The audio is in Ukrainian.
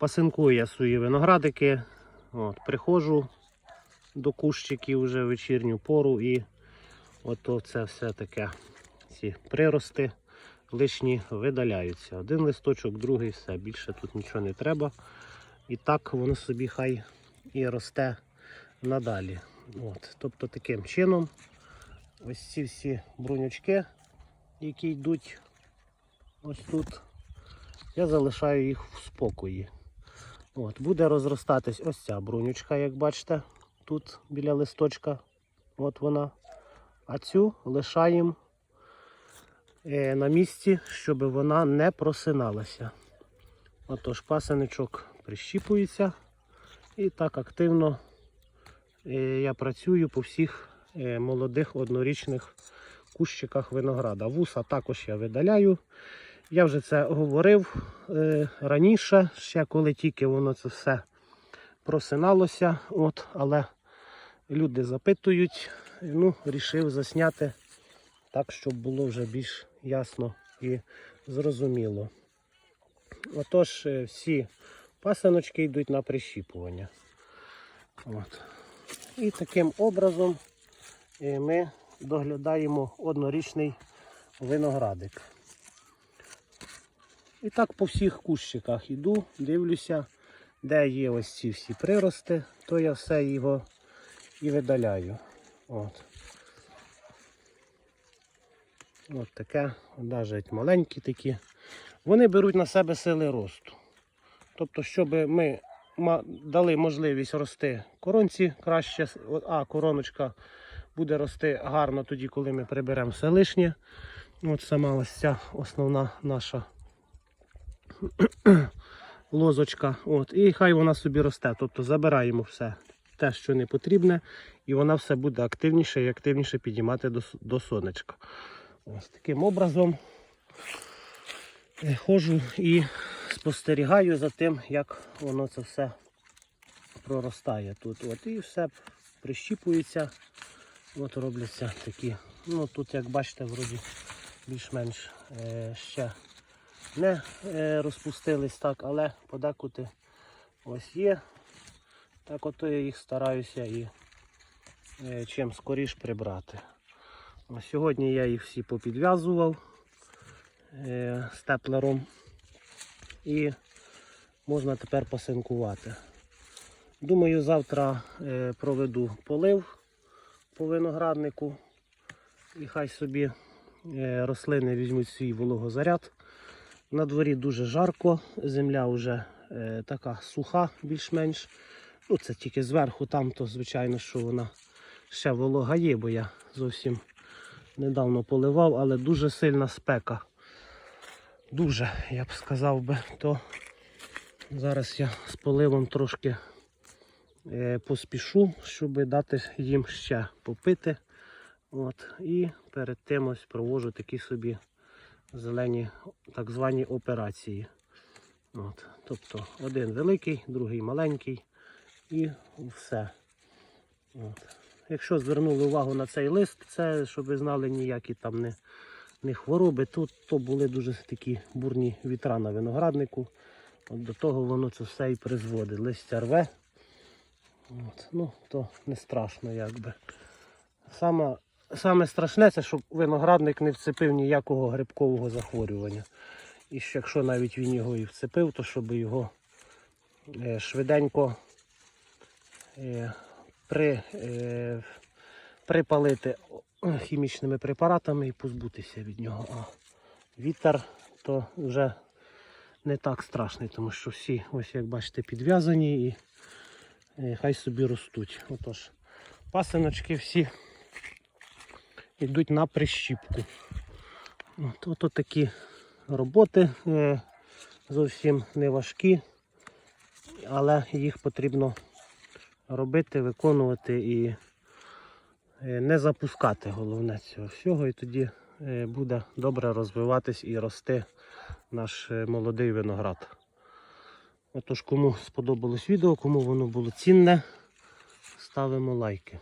Пасинкую я свої виноградики. От, приходжу до кущиків вже в вечірню пору і ото це все таке. Ці прирости лишні видаляються. Один листочок, другий, все. Більше тут нічого не треба. І так воно собі хай і росте надалі. От. Тобто таким чином ось ці всі брунючки, які йдуть ось тут, я залишаю їх в спокої. От, буде розростатись ось ця брунючка, як бачите, тут біля листочка. От вона. А цю лишаємо е, на місці, щоб вона не просиналася. Отож, пасеничок прищіпується. І так активно е, я працюю по всіх е, молодих однорічних кущиках винограда. Вуса також я видаляю. Я вже це говорив е, раніше, ще коли тільки воно це все просиналося. От, але люди запитують, ну, рішив засняти так, щоб було вже більш ясно і зрозуміло. Отож, е, всі пасиночки йдуть на прищіпування. От. І таким образом е, ми доглядаємо однорічний виноградик. І так по всіх кущиках іду, дивлюся, де є ось ці всі прирости, то я все його і видаляю. От. От таке, навіть маленькі такі. Вони беруть на себе сили росту. Тобто, щоб ми дали можливість рости коронці краще, а короночка буде рости гарно тоді, коли ми приберемо все лишнє. От сама ось ця основна наша лозочка. От, і хай вона собі росте. Тобто забираємо все те, що не потрібне, і вона все буде активніше і активніше підіймати до, до сонечка. Ось таким образом ходжу і спостерігаю за тим, як воно це все проростає тут. От, і все прищіпується. От робляться такі. Ну тут, як бачите, вроді більш-менш е, ще не е, розпустились так, але подекуди ось є. Так ото я їх стараюся і е, чим скоріш прибрати. Сьогодні я їх всі попідв'язував е, степлером і можна тепер пасинкувати. Думаю, завтра е, проведу полив по винограднику і хай собі е, рослини візьмуть свій вологозаряд. На дворі дуже жарко, земля вже е, така суха, більш-менш. Ну, це тільки зверху, там, то звичайно, що вона ще волога є, бо я зовсім недавно поливав, але дуже сильна спека. Дуже, я б сказав би, то зараз я з поливом трошки е, поспішу, щоб дати їм ще попити. От, і перед тим ось провожу такі собі зелені так звані операції. От, тобто один великий, другий маленький і все. От. Якщо звернули увагу на цей лист, це щоб ви знали ніякі там не, не хвороби. Тут то були дуже такі бурні вітра на винограднику. От до того воно це все і призводить. Листя рве. От. Ну, то не страшно якби. Саме, саме страшне це, щоб виноградник не вцепив ніякого грибкового захворювання. І що якщо навіть він його і вцепив, то щоб його е, швиденько е, при, е, припалити хімічними препаратами і позбутися від нього. А вітер то вже не так страшний, тому що всі, ось як бачите, підв'язані і хай собі ростуть. Отож, пасиночки всі йдуть на прищіпку. От, от, от такі роботи е, зовсім не важкі, але їх потрібно робити, виконувати і е, не запускати головне цього всього. І тоді е, буде добре розвиватись і рости наш молодий виноград. Отож, кому сподобалось відео, кому воно було цінне, ставимо лайки.